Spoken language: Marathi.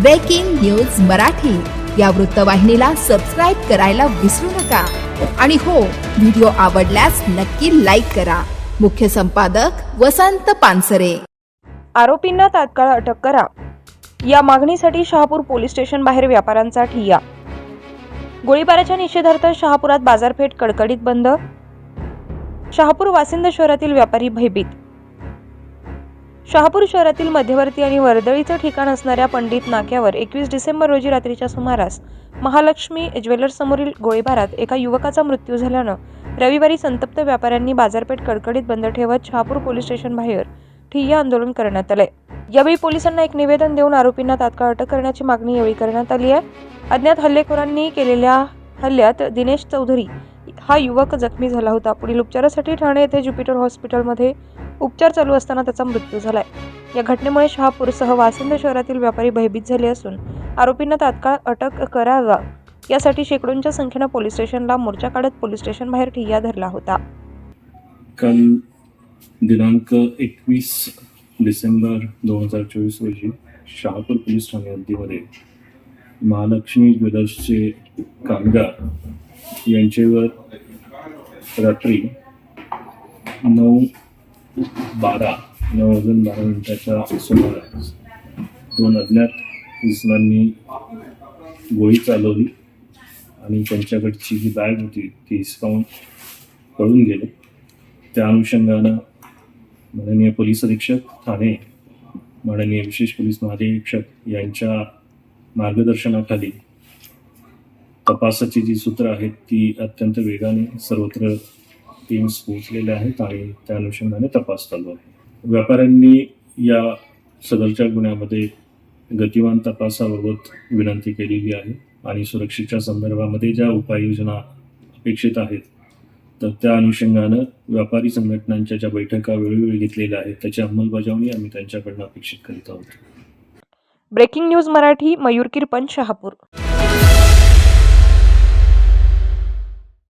ब्रेकिंग न्यूज मराठी या वृत्तवाहिनीला सबस्क्राईब करायला विसरू नका. आणि हो व्हिडिओ आवडल्यास नक्की लाईक करा. मुख्य संपादक वसंत पानसरे. आरोपींना तात्काळ अटक करा. या मागणीसाठी शहापूर पोलीस स्टेशन बाहेर व्यापाऱ्यांचा ठिय्या. गोळीबाराच्या निषेधार्थ शहापुरात बाजारपेठ कडकडीत बंद. शहापूर वासिंद शहरातील व्यापारी भयभीत. शहापूर शहरातील मध्यवर्ती आणि वर्दळीचं ठिकाण असणाऱ्या पंडित नाक्यावर एकवीस डिसेंबर रोजी रात्रीच्या सुमारास महालक्ष्मी ज्वेलर्ससमोरील गोळीबारात एका युवकाचा मृत्यू झाल्यानं रविवारी संतप्त व्यापाऱ्यांनी बाजारपेठ कडकडीत बंद ठेवत शहापूर पोलीस स्टेशन बाहेर ठिय्या आंदोलन करण्यात आलंय. यावेळी पोलिसांना एक निवेदन देऊन आरोपींना तात्काळ अटक करण्याची मागणी यावेळी करण्यात आली आहे. अज्ञात हल्लेखोरांनी केलेल्या हल्ल्यात दिनेश चौधरी हा युवक जखमी झाला होता. पुढील उपचारासाठी ठाणे येथे ज्युपिटर हॉस्पिटलमध्ये उपचार चालू असताना त्याचा मृत्यू झालाय. या घटनेमुळे शहापूरसह वासिंद शहरातील व्यापारी भयभीत झाले असून आरोपींना तात्काळ अटक करावा. यासाठी शेकडोंच्या संख्येनं पोलीस स्टेशनला मोर्चा काढत पोलीस स्टेशन बाहेर ठिय्या धरला होता. काल दिनांक एकवीस डिसेंबर दोन हजार चोवीस रोजी शहापूर पोलीस ठाणे हद्दीमध्ये महालक्ष्मी ज्वेलर्सचे कामगार यांच्यावर रात्री नऊ बारा. नऊ वाजून बारा मिनिटाच्या सुमारास दोन अज्ञात इसमांनी गोळी चालवली आणि त्यांच्याकडची जी बॅग होती ती हिसकावून पळून गेले. त्या अनुषंगानं माननीय पोलीस अधीक्षक ठाणे माननीय विशेष पोलीस महानिरीक्षक यांच्या मार्गदर्शनाखाली तपासाची जी सूत्र आहेत ती अत्यंत वेगाने सर्वत्र टीम्स पोहोचलेल्या आहेत आणि त्या अनुषंगाने तपास चालू आहे. व्यापाऱ्यांनी या सदरच्या गुन्ह्यामध्ये गतिमान तपासाबाबत विनंती केलेली आहे आणि सुरक्षेच्या संदर्भामध्ये ज्या उपाययोजना अपेक्षित आहेत तर त्या अनुषंगानं व्यापारी संघटनांच्या ज्या बैठका वेळोवेळी घेतलेल्या आहेत त्याची अंमलबजावणी आम्ही त्यांच्याकडनं अपेक्षित करीत आहोत. Breaking news Marathi Mayur Kirpan Shahapur.